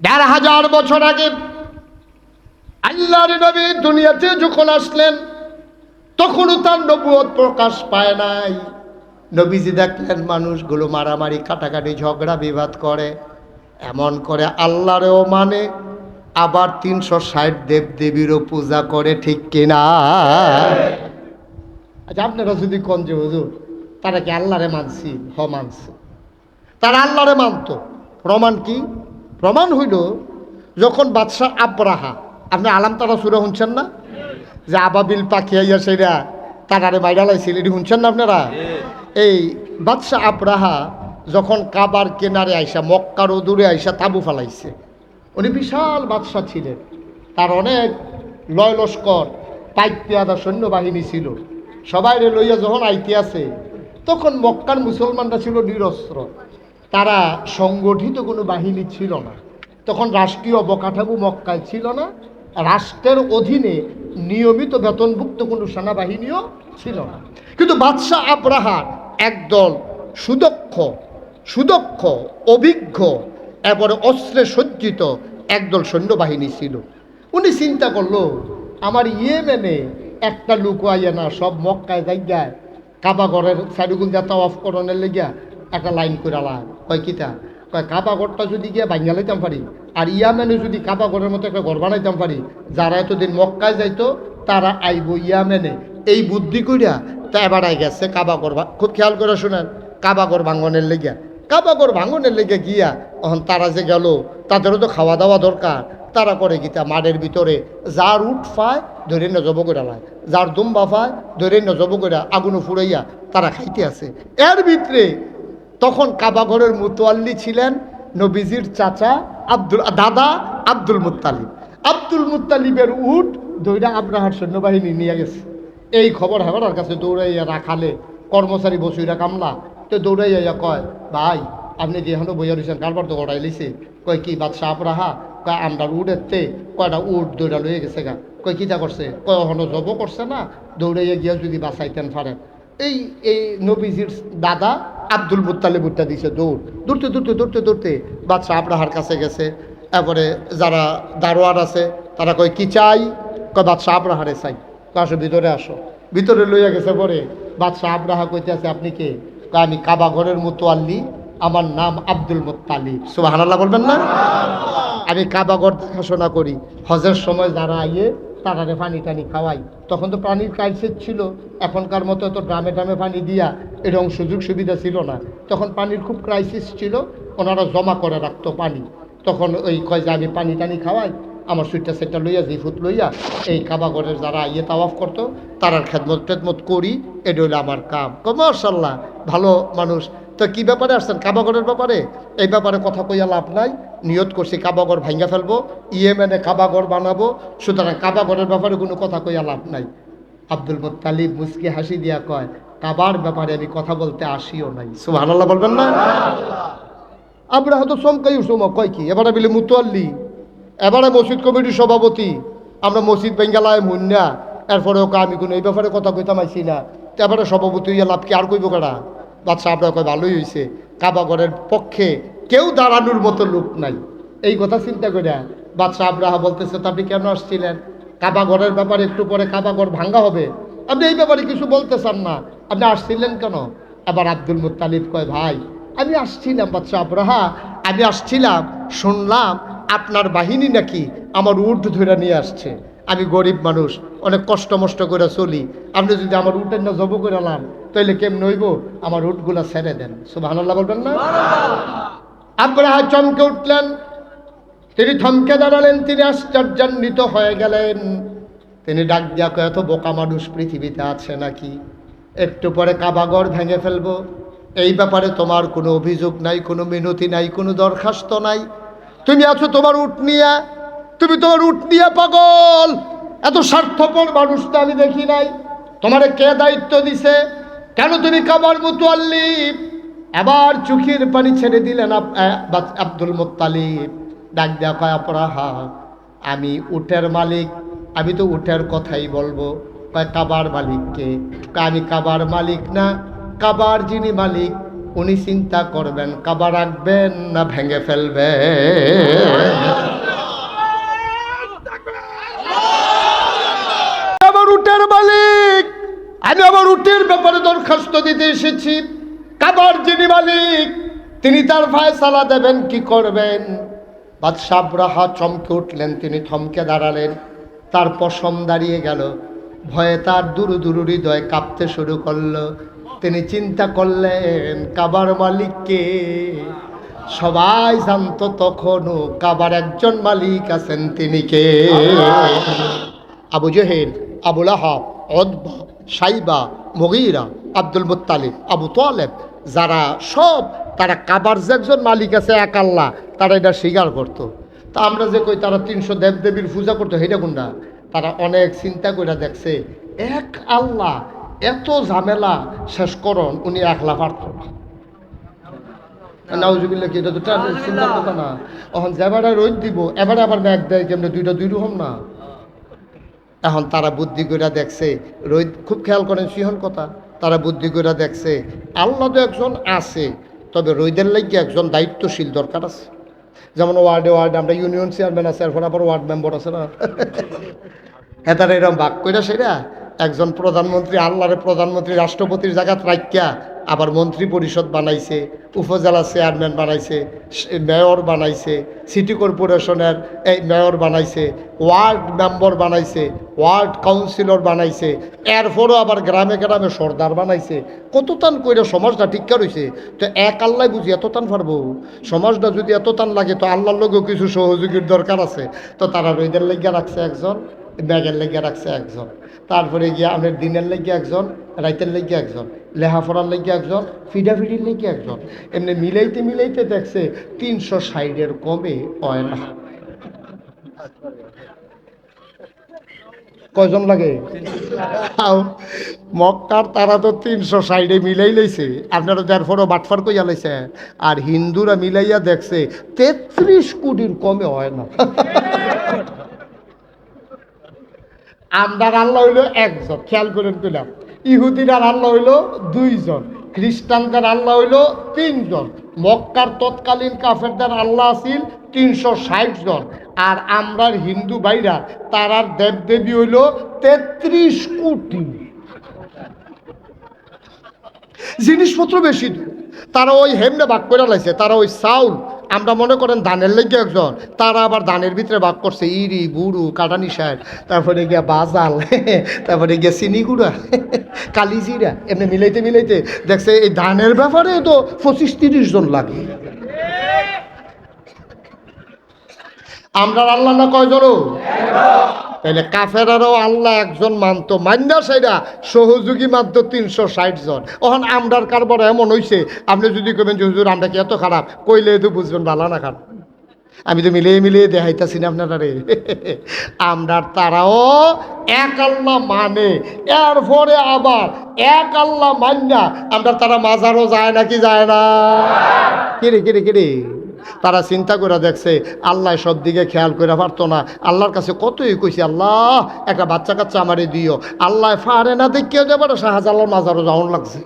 দেড় হাজার বছর আগে আল্লাহর নবী দুনিয়াতে যখন আসলেন, তখনও তার নবুয়ত প্রকাশ পায় নাই। নবীজি দেখলেন মানুষগুলো মারামারি, কাটাকাটি, ঝগড়া, বিবাদ করে। এমন করে আল্লাহরেও মানে আবার তিনশো ষাট দেব দেবীরও পূজা করে, ঠিক কিনা আচ্ছা আপনারা যদি কন যে হুজুর, তারা কি আল্লাহরে মানছি? হ, মানছে। তারা আল্লাহরে মানত। প্রমাণ কি? প্রমাণ হইল যখন বাদশাহ আব্রাহা, আপনি আলাম তারা সুরে শুনছেন না? যে আবাবিল পাখি আইয়া সেরা তারারে বাইরা লাইছিল, এটি শুনছেন না আপনারা? এই বাদশাহ আব্রাহা যখন কাবার কেনারে আইসা, মক্কার দূরে আইসা তাবু ফালাইছে, উনি বিশাল বাদশাহ ছিলেন। তার অনেক লয় লস্কর, পাইক পেয়াদা সৈন্যবাহিনী ছিল। সবাই লইয়া যখন আইতে আছে, তখন মক্কার মুসলমানরা ছিল নিরস্ত্র। তারা সংগঠিত কোনো বাহিনী ছিল না। তখন রাষ্ট্রীয় অবকাঠামো মক্কায় ছিল না। রাষ্ট্রের অধীনে নিয়মিত বেতনভুক্ত কোনো সেনাবাহিনীও ছিল না। কিন্তু বাদশাহ আব্রাহার একদল সুদক্ষ সুদক্ষ, অভিজ্ঞ, এবারে অস্ত্রে সজ্জিত একদল সৈন্যবাহিনী ছিল। উনি চিন্তা করল, আমার ইয়েমেনে একটা লুক আইয়া না, সব মক্কায় জায়গায় কাবাগরের সাইডুগুল যা অফ লেগিয়া একটা লাইন করে আলাম কয় কিতা কয় কাবাগরটা যদি গিয়ে বাঙ্গা লাইতাম পারি, আর ইয়া ইয়ামেনে যদি কাবাগরের মতো একটা ঘর বানাইতাম পারি, যারা এতদিন মক্কায় যাইতো, তারা আইব ইয়ামেনে এই বুদ্ধি করিয়া তা এবার গেছে কাবাগর ভা- খুব খেয়াল করে শোনেন কাবাগর ভাঙ্গনের লেগিয়া। কাবাগর ভাঙ্গনের লেগে গিয়া তখন তারা যে গেল, তাদেরও তো খাওয়া দাওয়া দরকার। তারা করে গীতা মাঠের ভিতরে যার উঠ পায় ধরে না জব করে লায়। যার দুম্বা পায় ধরে না জব করে আগুনে ফুরাইয়া তারা খাইতে আছে এর ভিতরে তখন কাবাঘরের মুতোয়াল্লি ছিলেন নবীজির চাচা আব্দুল, দাদা আব্দুল মুত্তালিব। আব্দুল মুত্তালিবের উট দইরা আব্রাহার সৈন্যবাহিনী নিয়ে গেছে। এই খবর হেবার কাছে দৌড়াইয়া রাখালে কর্মচারী বসুইরা কামলা। তো দৌড়াইয়া কয়, ভাই, আপনি যে এখনও বইয়া রয়েছেন কারবার তো গড়াই লিছে কয়, কি বাদশাহ আব্রাহা? কয় আমরা উড এতে কয়টা উট দৌড়া লইয়া গেছে গা? কয়, কিতা করছে? কয়, এখনও জব করছে না? দৌড়াইয়া গিয়া যদি বাঁচাইতেন পারেন এই এই নবীজির দাদা আব্দুল মুত্তালিব উঠটা দিছে দৌড় দৌড়তে দৌড়তে দৌড়তে দৌড়তে বাদশাহ আব্রাহার কাছে গেছে। এরপরে যারা দারোয়ার আছে, তারা কয়, কি চাই? কয়, বাদশাহ আব্রাহারে চাই। আসো, ভিতরে আসো। ভিতরে লইয়া গেছে পরে বাদশাহ আব্রাহা কইতে আছে আপনি কে? আমি কাবাঘরের মতো আল্লি আমার নাম আব্দুল মুত্তালিব। সুবাহ বলবেন না? আমি কাবাগর দেখাশোনা করি। হজের সময় যারা আইয়ে তারারে পানি টানি খাওয়াই। তখন তো পানির ক্রাইসিস ছিল। এখনকার মতো তো ড্রামে ড্রামে পানি দিয়া এরকম সুযোগ সুবিধা ছিল না। তখন পানির খুব ক্রাইসিস ছিল। ওনারা জমা করে রাখতো পানি। তখন ওই কয় যে আমি পানি টানি খাওয়াই, আমার সুইটটা সেটটা লইয়া জিফুত লইয়া এই কাবাগরের যারা ইয়ে তাওয়াফ করতো, তারার খেদমত টেদমত করি এটা হলো আমার কাম। কমার্শাল্লাহ ভালো মানুষ। তো কি ব্যাপারে আসছেন? কাবাগরের ব্যাপারে? এই ব্যাপারে কথা কইয়া লাভ নাই। নিয়ত করছি কাবাগর ভাঙ্গা ফেলব, ইয়েমেনে কাবাগর বানাবো, সুতরাং কাবাগরের ব্যাপারে কোনো কথা কইয়া লাভ নাই। আব্দুল মুত্তালিব মুসকি হাসি দিয়া কয়, কাবার ব্যাপারে আমি কথা বলতে আসিও নাই। সুবহানাল্লাহ বলবেন না? আমরা হয়তো চমকাই উঠছো কয় কি? এবারে বলি মুতোয়াল্লি এবারে মসজিদ কমিটির সভাপতি, আমরা মসজিদ বেঙ্গালায় মুন্না এরপরে ওকে আমি কোনো এই ব্যাপারে কথা কইতাম আইছি না। এবারে সভাপতি লাভ কি? আর কইব কেডা বাচ্চা আপনার কয় ভালোই হয়েছে কাবাগরের পক্ষে কেউ দাঁড়ানোর মতো লোক নাই। এই কথা চিন্তা করে বাচ্চা আব্রাহা বলতেছে, তো আপনি কেন আসছিলেন? কাবাগরের ব্যাপারে একটু পরে কাবাগর ভাঙ্গা হবে। আপনি এই ব্যাপারে কিছু বলতে চান না। আপনি আসছিলেন কেন? এবার আব্দুল মুত্তালিব কয়, ভাই, আমি আসছিলাম বাচ্চা আব্রাহা। আমি আসছিলাম, শুনলাম আপনার বাহিনী নাকি আমার উঠ ধরে নিয়ে আসছে। আমি গরিব মানুষ, অনেক কষ্ট মষ্ট করে চলি। আপনি যদি আমার উটের না জব করে লান। তাহলে কেমন হইব? আমার উটগুলা ছেড়ে দেন। সুবহানাল্লাহ বলবেন না? আব্রাহা চমকে উঠলেন, তিনি থমকে দাঁড়ালেন, তিনি আশ্চর্যান্বিত হয়ে গেলেন। তিনি ডাক দিয়া এত বোকা মানুষ পৃথিবীতে আছে নাকি? একটু পরে কাবাগর ভেঙে ফেলব। এই ব্যাপারে তোমার কোনো অভিযোগ নাই, কোনো মিনতি নাই, কোনো দরখাস্ত নাই। তুমি আছো তোমার উট নিয়ে, তুমি তোমার উট নিয়ে পাগল। এত স্বার্থপর মানুষ তো আমি দেখি নাই। তোমারে কে দায়িত্ব দিছে? কেন তুমি কাবার আল্লিপ আবার চোখের পানি ছেড়ে দিলেন আব- আব্দুল মোত্তালিব ডাক দেওয়া কয়, অপরাহা, আমি উটের মালিক, আমি তো উটের কথাই বলব। কয়, কাবার মালিককে আমি কাবার মালিক না, কাবার যিনি মালিক, উনি চিন্তা করবেন, কাবা রাখবেন না, ভেঙে ফেলবেন? দিতে এসেছি। কাবার যিনি মালিক, তিনি তার ফায়সালা দেবেন, কি করবেন? বাদশাহ রাহা চমকে উঠলেন, তিনি থমকে দাঁড়ালেন। তার পশম দাঁড়িয়ে গেল। ভয়ে তার দুরু দুরু হৃদয় কাঁপতে শুরু করল। তিনি চিন্তা করলেন, কাবার মালিককে? সবাই জানতো তখনও কাবার একজন মালিক আছেন তিনি কে? আবু জহেল, আবুল আহাব, অদবা, সাইবা, মগিরা আব্দুল মুত্তালিব আবু তোয়ালেব যারা সব তারা কাবার যে একজন মালিক আছে এক আল্লাহ তারা এটা স্বীকার করতো। তা আমরা যে কই তারা তিনশো দেবদেবীর পূজা করতো সেটা কোনটা? তারা অনেক চিন্তা করে দেখছে এক আল্লাহ এত ঝামেলা শেষ করন উনি একলা পারত না। নাউজুবিল্লাহ কি এটা তো চিন্তার কথা না। এখন যেবারে রোদ দিব এবারে আবার ম্যাগ দেয় কেমনি দুইটা দুই রকম না? এখন তারা বুদ্ধি করে দেখছে রোদ খুব খেয়াল করেন সিহন কথা। তারা বুদ্ধি করে দেখছে, আল্লাহ তো একজন আছে, তবে রোদের লাগে একজন দায়িত্বশীল দরকার আছে। যেমন ওয়ার্ডে ওয়ার্ডে আমরা ইউনিয়ন চেয়ারম্যান আছে, এরপর আবার ওয়ার্ড মেম্বার আছে না? হ্যাঁ এরকম করে সেটা একজন প্রধানমন্ত্রী, আল্লাহরে প্রধানমন্ত্রী, রাষ্ট্রপতির জায়গাত রাখিয়া আবার মন্ত্রী পরিষদ বানাইছে, উপজেলা চেয়ারম্যান বানাইছে, মেয়র বানাইছে সিটি কর্পোরেশনের এই মেয়র বানাইছে ওয়ার্ড মেম্বার বানাইছে ওয়ার্ড কাউন্সিলর বানাইছে, এরপরও আবার গ্রামে গ্রামে সর্দার বানাইছে। কত টান কইরা সমাজটা টিক্কা রয়েছে তো এক আল্লাহ বুঝি এত টান পারব? সমাজটা যদি এত টান লাগে, তো আল্লাহর লোকেও কিছু সহযোগীর দরকার আছে? তো তারা রইদের লেগে রাখছে একজন। ব্যাগের লেগে রাখছে একজন। তারপরে গিয়ে আমের দিনের লেগে একজন, রাইতের লেগে একজন লেহাফড়ার লেগে একজন, ফিডাফিডির লেগে একজন। এমনি মিলাইতে মিলাইতে দেখছে তিনশো ষাটের কমে হয় না। কয়জন লাগে? মক্কার তারা তো তিনশো সাইডে মিলাই লইছে। আপনারা যার দেড়ফরও বাটফার কইয়া লাইছে। আর হিন্দুরা মিলাইয়া দেখছে তেত্রিশ কোটির কমে হয় না। আমদার আল্লাহ হইল একজন। খেয়াল করেন কইলাম। ইহুদিরার আল্লাহ হইল দুইজন, খ্রিস্টানদের আল্লাহ হইল তিনজন, মক্কার তৎকালীন কাফেরদের আল্লাহ আছিল তিনশো ষাট জন। আর আমরার হিন্দু ভাইরা, তারার দেবদেবী হইল তেত্রিশ কোটি। জিনিসপত্র বেশি। তারা ওই হেমনে ভাগ করে লাইছে, তারা ওই চাউল আমরা মনে করেন দানের লেগে একজন, তারা আবার দানের ভিতরে ভাগ করছে, ইরি, বুড়ু, কাটানি সাহেব তারপরে গিয়া বাজাল, তারপরে গিয়া চিনি গুঁড়া কালিজিরা এমনি মিলাইতে মিলাইতে দেখছে এই দানের ব্যাপারে তো পঁচিশ তিরিশ জন লাগে। আমরা আল্লাহ না কয় কয়জন? তাহলে কাফেরারও আল্লাহ একজন মানতো মান্যা সেটা সহযোগী মানতো তিনশো ষাট জন। ওখান আমরার কারবার এমন হইছে, আপনি যদি কবেন যে, হুজুর আমরা কি এত খারাপ, কইলে তো বুঝবেন ভালো না খারাপ। আমি তো মিলিয়ে মিলিয়ে দেখাইতাছি না আপনারা রে আমরার তারাও এক আল্লাহ মানে এরপরে আবার এক আল্লাহ মান্যা আমরা তারা মাজারও যায় নাকি যায় না? কিরে কিরে কিরে? তারা চিন্তা করে দেখছে, আল্লাহ সব দিকে খেয়াল করে পারতো না। আল্লাহর কাছে কতই কইছে, আল্লাহ, একটা বাচ্চা কাচ্চা আমারে দিও। আল্লাহ ফারে না দেখি কেউ যাব শাহজালাল মাজারও যাওয়ার লাগছে।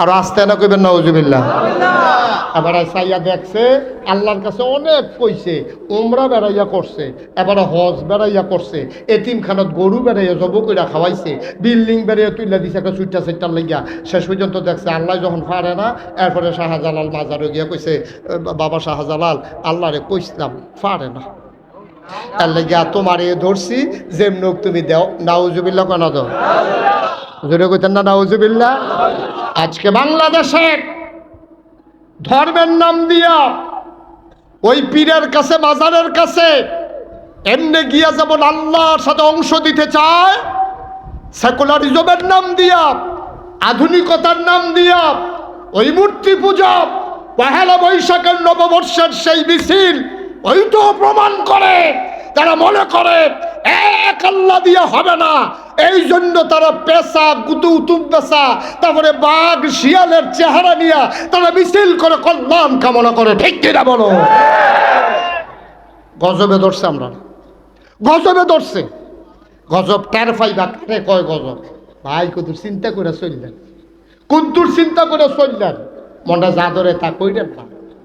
আর আসতে না কইবেন নজুবিল্লাহ এবার সাইয়া দেখছে, আল্লাহর কাছে অনেক কইছে, উমরা বেড়াইয়া করছে, এবারে হজ বেড়াইয়া করছে, এতিমখানত গরু বেড়াইয়া জব কইরা খাওয়াইছে, বিল্ডিং বেড়াইয়া তুইলা দিছে একটা সুইটা সেটটা লাগিয়া। শেষ পর্যন্ত দেখছে আল্লাহ যখন পারে না, এরপরে শাহজালাল মাজারে গিয়া কইছে বাবা শাহজালাল, আল্লাহরে কইসলাম পারে না। তার লাগিয়া তোমার এ ধরছি যেমনুক তুমি দেও নাউজুবিল্লা কেন দাও জোরে কইতেন না নাউজুবিল্লা আজকে বাংলাদেশে ধর্মের নাম দিয়া ওই পীরের কাছে, মাজারের কাছে এমনি গিয়া যেমন আল্লাহর সাথে অংশ দিতে চায় সেকুলারিজমের নাম দিয়া, আধুনিকতার নাম দিয়া, ওই মূর্তি পূজা, পহেলা বৈশাখের নববর্ষের সেই মিছিল, ওই তো প্রমাণ করে, তারা মনে করে এক আল্লাহ দিয়ে হবে না। এই জন্য তারা পেশা গুতু উতুম পেশা তারপরে বাঘ, শিয়ালের চেহারা নিয়ে তারা মিছিল করে কল্যাণ কামনা করে। ঠিক কিনা বলো? গজবে ধরছে আমরা। গজবে ধরছে। গজব টের পাইবা কারে কয় গজব? ভাই কত চিন্তা করে চললেন। কুন্তুর চিন্তা করে চললেন। মনটা যা ধরে তা কইলেন না।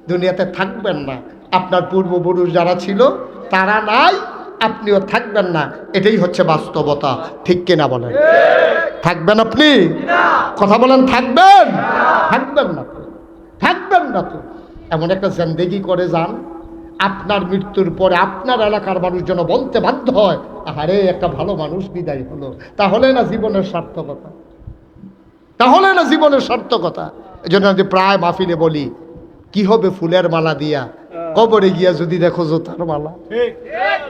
দুনিয়াতে থাকবেন না। আপনার পূর্বপুরুষ যারা ছিল, তারা নাই। আপনিও থাকবেন না এটাই হচ্ছে বাস্তবতা ঠিক কিনা বলেন? থাকবেন আপনি? কথা বলেন থাকবেন? থাকবেন না তো। থাকবেন না তো। এমন একটা জেন্দেগি করে যান আপনার মৃত্যুর পরে আপনার এলাকার মানুষ যেন বলতে বাধ্য হয় আরে একটা ভালো মানুষ বিদায় হলো। তাহলে না জীবনের সার্থকতা? তাহলে না জীবনের সার্থকতা? এই জন্য আমি প্রায় মাহফিলে বলি কি হবে ফুলের মালা দিয়া? কবরে গিয়া যদি দেখো জোতার মালা।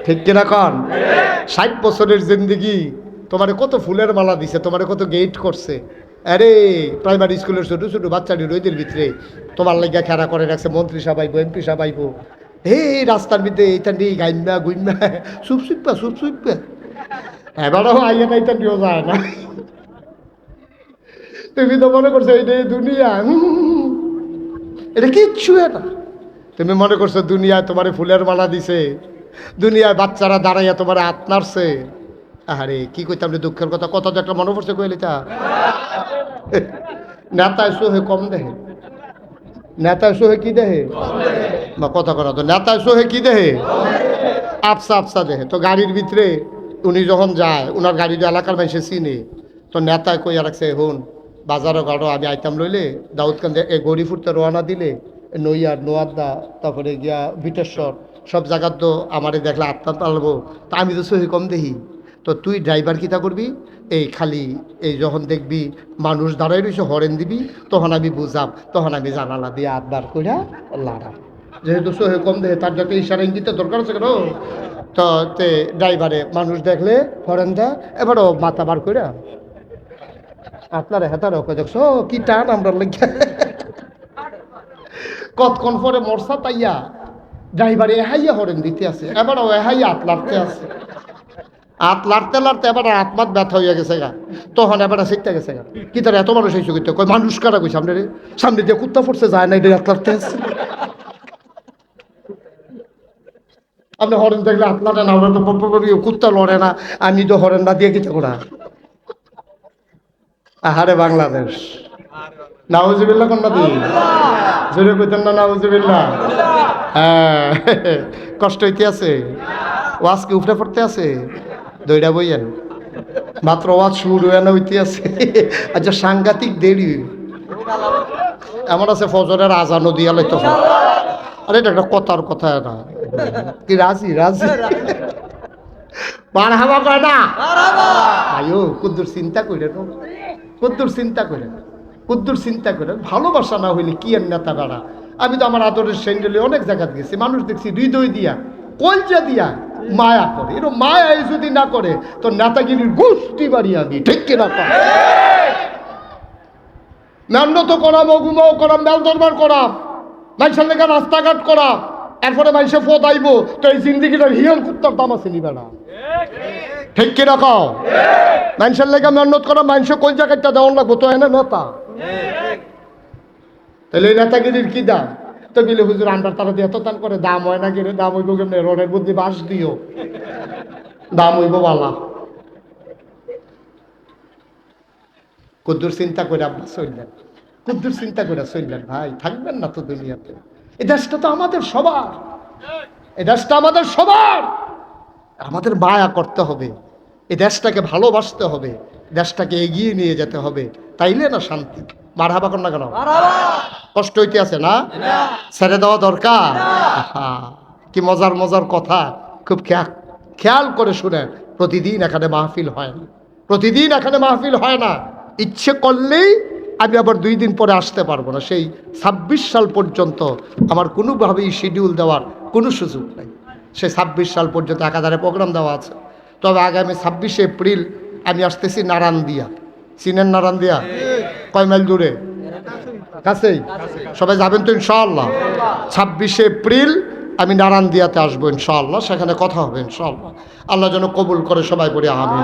ঠিক কিনা কন? ষাট বছরের জিন্দগি, তোমারে কত ফুলের মালা দিছে, তোমারে কত গেট করছে। আরে, প্রাইমারি স্কুলের ছোট ছোট বাচ্চাটি রইদের ভিতরে তোমার লাগিয়া খেলা করে রাখছে, মন্ত্রী সাবাইবো, এমপি সাবাইবো। এই রাস্তার ভিতরে এইটা নিয়ে গাইমা গুইমা সুপ সুপা সুপ সুপা এবারও আইয়া না এটা নিয়েও যায় না। তুমি তো মনে করছ এটা দুনিয়া এটা কিচ্ছু না তুমি মনে করছ দুনিয়ায় তোমার ফুলের মালা দিছে? দুনিয়ায় বাচ্চারা দাঁড়াইয়া তোমার হাত নাড়ছে? আরে কি কইতাম রে দুঃখের কথা? কত যে একটা মনে পড়ছে কইলি তা নেতায় সোহে কম দেহে। নেতায় সোহে কি দেহে? বা কথা করা তো, নেতায় সোহে কি দেহে? আফসা আফসা দেহে। তো গাড়ির ভিতরে উনি যখন যায়, উনার গাড়ি এলাকার মানুষে চিনে, তো নেতায় কইয়া রাখছে, হুন, বাজারও গাড়ো, আমি আইতাম লইলে, দাউদকান্দে এ গড়ি ফুটতে রওনা দিলে নইয়ার নোয়াদ্দা তারপরে গিয়া বিটেশ্বর, সব জায়গার তো আমারে দেখলে আত্মা পালবো তা আমি তো সহি কম দেখি। তো তুই ড্রাইভার কিতা করবি? এই খালি, এই যখন দেখবি মানুষ দাঁড়াই রয়েছে হরেন দিবি, তখন আমি বুঝাম, তখন আমি জানালা দিয়ে আটবার কইরা লাড়াম যেহেতু সহে কম দেহে তার যাতে ইশারা ইঙ্গিতে দরকার আছে কেন? তো তে ড্রাইভারে মানুষ দেখলে হরেন দেয়, এবারও মাথা বার কইরা। আপনার হেতার ওকে দেখছ কি টান আমরা লেগে কতক্ষণ পরে মরসা তাইয়া ড্রাইভারে এহাইয়া হরেন দিতে আছে, এবারও এহাইয়া আত লাড়তে আছে। আত লাড়তে লাড়তে এবার আত্মাত ব্যথা হইয়া গেছে গা। তখন এবার শিখতে গেছে গা, কি তার এত মানুষ হয়েছে করতে কই মানুষ কারা কই সামনে রে, সামনে দিয়ে কুত্তা পড়ছে, যায় না এটা আত লাড়তে আছে। আপনি হরেন দেখলে হাত লাটে না ওরা তো কুত্তা লড়ে না, আর নিজ হরেন না, দিয়ে কিছু করা আহারে বাংলাদেশ। নাউজুবিল্লাহ কোন নদী জোরে কইতেন না নাউজুবিল্লাহ? হ্যাঁ কষ্ট হইতে আছে। ওয়াজ কি উপরে পড়তে আছে? দইটা বইয়েন। মাত্র ওয়াজ শুরু হয়ে না হইতে আছে। আচ্ছা সাংঘাতিক দেরি। এমন আছে ফজরের আজানও দিয়া লইতে আরে এটা একটা কথার কথা না কি রাজি রাজি? হাওয়া কয় না আয়ো কুদ্দুর চিন্তা করে কুদ্দুর চিন্তা করে কুদ্দুর চিন্তা করে ভালোবাসা না হইলে কি আর নেতা বেড়া? আমি তো আমার আদরের সেন্ডেলে অনেক জায়গায় গেছি মানুষ দেখছি হৃদয় দিয়া কলজা দিয়া মায়া করে। এরকম মায়া যদি না করে তো নেতাগিরির গোষ্ঠী বাড়ি আমি ঠিক কিনা কর মেন্নত করাম অগুমাও করাম মেল দরবার করাম মানুষের লেগে রাস্তাঘাট করাম এরপরে মানুষে ফোদ আইব তো এই জিন্দিগিটার হিয়ল কুত্তার দাম আছে নিবে না ঠিক। কিনা কও মানুষের লেগে মেহনত করা মানুষ কোন জায়গাটা দেওয়ার লাগবো তো এনে নেতা। তাহলে নেতাগিরির কি দাম? তো বিলে হুজুর আমরা তারা দিয়ে এত করে দাম হয় না কিনে দাম হইব কেমনে? রোডের বুদ্ধি বাস দিও। দাম হইব বালা। কুদ্দুর চিন্তা করে আব্বা চললেন। কুদ্দুর চিন্তা করে চললেন, ভাই, থাকবেন না তো দুনিয়াতে। এই দেশটা তো আমাদের সবার। এই দেশটা আমাদের সবার। আমাদের মায়া করতে হবে। এই দেশটাকে ভালোবাসতে হবে। দেশটাকে এগিয়ে নিয়ে যেতে হবে। তাইলে না শান্তি। মারহাবা কর না কেন কষ্ট হইতে আছে না। ছেড়ে দেওয়া দরকার? কি মজার মজার কথা। খুব খেয়াল করে শুনেন প্রতিদিন এখানে মাহফিল হয় না। প্রতিদিন এখানে মাহফিল হয় না। ইচ্ছে করলেই আমি আবার দুই দিন পরে আসতে পারব না। সেই ছাব্বিশ সাল পর্যন্ত আমার কোনোভাবেই শিডিউল দেওয়ার কোনো সুযোগ নেই। সেই ছাব্বিশ সাল পর্যন্ত একাধারে প্রোগ্রাম দেওয়া আছে। তবে আগামী ছাব্বিশে এপ্রিল আমি আসতেছি নারায়ণ দিয়া চিনেন নারায়ণ দিয়া কয় মাইল দূরে? কাছেই? সবাই যাবেন তো ইনশাআল্লাহ। ছাব্বিশে এপ্রিল আমি নারায়ণ দিয়াতে আসব ইনশাআল্লাহ, সেখানে কথা হবে ইনশাআল্লাহ। আল্লাহ যেন কবুল করে সবাই করে আমি